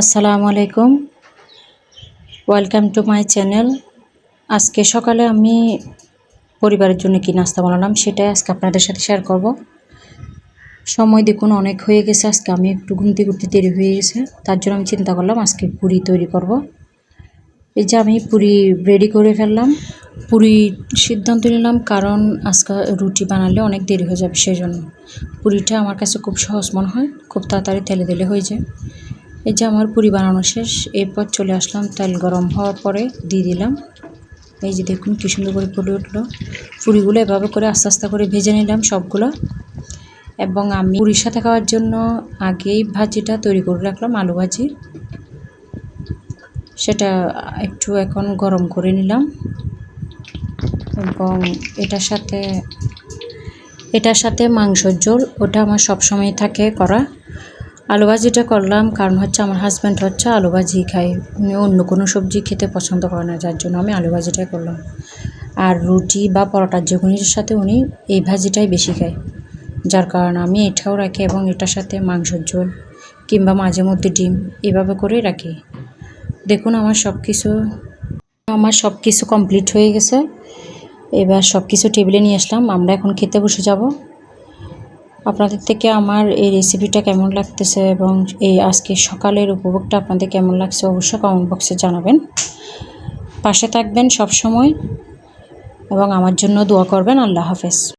আসসালামু আলাইকুম। Welcome to my channel আজকে সকালে আমি পরিবারের জন্য কি নাস্তা বানালাম সেটাই আজকে আপনাদের সাথে শেয়ার করব। সময় দেখুন, অনেক হয়ে গেছে। আজকে আমি একটু ঘুমতে ঘুরতে দেরি হয়ে গেছে। তার জন্য আমি চিন্তা করলাম আজকে পুরি তৈরি করব। এই যে আমি পুরি রেডি করে ফেললাম। পুরি সিদ্ধান্ত নিলাম কারণ আজকে রুটি বানালে অনেক দেরি হয়ে যাবে সেই জন্য পুরিটা আমার কাছে খুব সহজ মনে হয়। খুব তাড়াতাড়ি তেলে দিলে হয়ে যায়। এই যে আমার পুরি বানানো শেষ, এরপর চলে আসলাম, তেল গরম হওয়ার পরে দিয়ে দিলাম। এই যে দেখুন কী সুন্দর করে ফুলে উঠল। পুরিগুলো এভাবে করে আস্তে আস্তে করে ভেজে নিলাম সবগুলো। এবং আমি পুরীর সাথে খাওয়ার জন্য আগেই ভাজিটা তৈরি করে রাখলাম, আলু ভাজি। সেটা একটু এখন গরম করে নিলাম। এবং এটার সাথে এটার সাথে মাংসর ঝোল, ওটা আমার সবসময় থাকে করা। আলু ভাজিটা করলাম, কারণ হচ্ছে আমার হাজব্যান্ড হচ্ছে আলু ভাজি খায়। উনি অন্য কোনো সবজি খেতে পছন্দ করে না, যার জন্য আমি আলু ভাজিটাই করলাম। আর রুটি বা পরোটার যে সাথে উনি এই ভাজিটাই বেশি খায়। যার কারণে আমি এটাও রাখি এবং এটার সাথে মাংসর ঝোল কিংবা মাঝে মধ্যে ডিম এভাবে করে রাখি। দেখুন, আমার সব কিছু আমার সব কিছু কমপ্লিট হয়ে গেছে। এবার সব কিছু টেবিলে নিয়ে আসলাম। আমরা এখন খেতে বসে যাব। আপনাদের থেকে আমার এই রেসিপিটা কেমন লাগতেছে এবং এই আজকে সকালের উপভোগটা আপনাদের কেমন লাগছে অবশ্যই কমেন্ট বক্সে জানাবেন। পাশে থাকবেন সব সময় এবং আমার জন্য দোয়া করবেন। আল্লাহ হাফেজ।